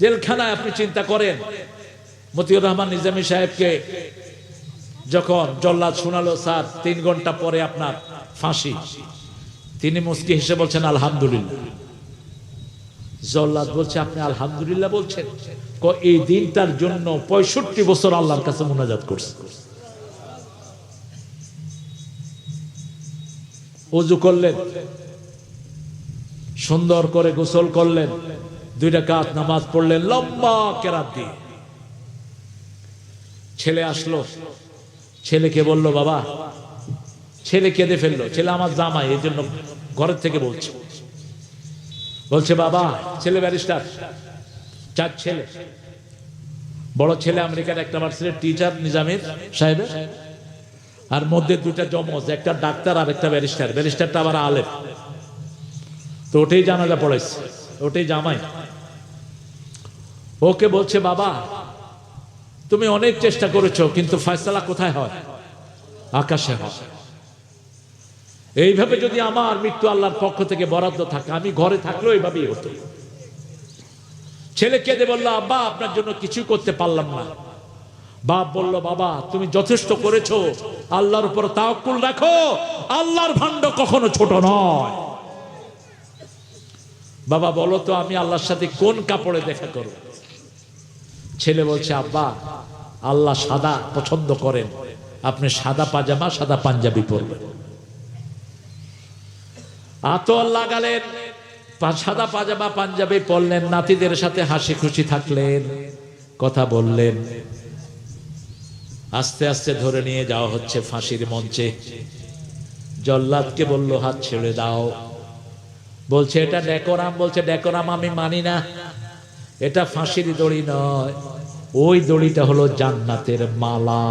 জেলখানায় আপনি চিন্তা করেন। মতিউর রহমান নিজামী সাহেবকে যখন জল্লাদ শোনালো, স্যার, তিন ঘণ্টা পরে আপনার ফাঁসি। তিনি মুস্কি হেসে বলছেন, আলহামদুলিল্লাহ। জল্লাদ বলছে, আপনি আলহামদুলিল্লাহ বলছেন? এই দিনটার জন্য পঁয়ষট্টি বছর আল্লাহর কাছে মোনাজাত করছে। অজু করলেন, সুন্দর করে গোসল করলেন। দুইটা কাত নামাজ পড়লেন লম্বা কেরাত দিয়ে ছেলে আসলো। ছেলেকে বলল, বাবা, ছেলে কেঁদে ফেলল। ছেলে আমার জামাই এই জন্য ঘরের থেকে বলছে। বলছে, বাবা, ছেলে ব্যারিস্টার, চার ছেলে। বড় ছেলে আমেরিকার একটা ভার্সিটির টিচার, নিজামের সাহেবের। আর মধ্যে দুটা জমজ, একটা ডাক্তার আর একটা ব্যারিস্টার। ব্যারিস্টারটা আবার আলেম। তো ওটাই জানাজা পড়েছে ওটাই জামাই। ওকে বলছে, বাবা, তুমি অনেক চেষ্টা করেছ, কিন্তু ফয়সালা কোথায় হয়? আকাশে হয়। এইভাবে যদি আমার মৃত্যু আল্লাহর পক্ষ থেকে বরাদ্দ থাকে, আমি ঘরে থাকলেও এইভাবেই হতো। ছেলে কেঁদে বলল, আব্বা, আপনার জন্য কিছু করতে পারলাম না। বাপ বলল, বাবা, তুমি যথেষ্ট করেছ। আল্লাহর উপর তাওকুল রাখো। আল্লাহর ভাণ্ড কখনো ছোট নয়। বাবা, বলো তো, আমি আল্লাহর সাথে কোন কাপড়ে দেখা করব? ছেলে বলছে, আব্বা, আল্লাহ সাদা পছন্দ করেন। আপনি সাদা পাজামা, সাদা পাঞ্জাবি পরবেন। আতর লাগালেন সাদা পাজামা, পাঞ্জাবি পরলেন, নাতিদের সাথে হাসি খুশি থাকলেন, কথা বললেন। আস্তে আস্তে ধরে নিয়ে যাওয়া হচ্ছে ফাঁসির মঞ্চে। জল্লাদকে বলল, হাত ছেড়ে দাও। বলছে, এটা ডেকোরাম। বলছে, ডেকোরাম আমি মানি না। এটা ফাঁসির দড়ি নয় ওই দড়িটা হলো জান্নাতের মালা।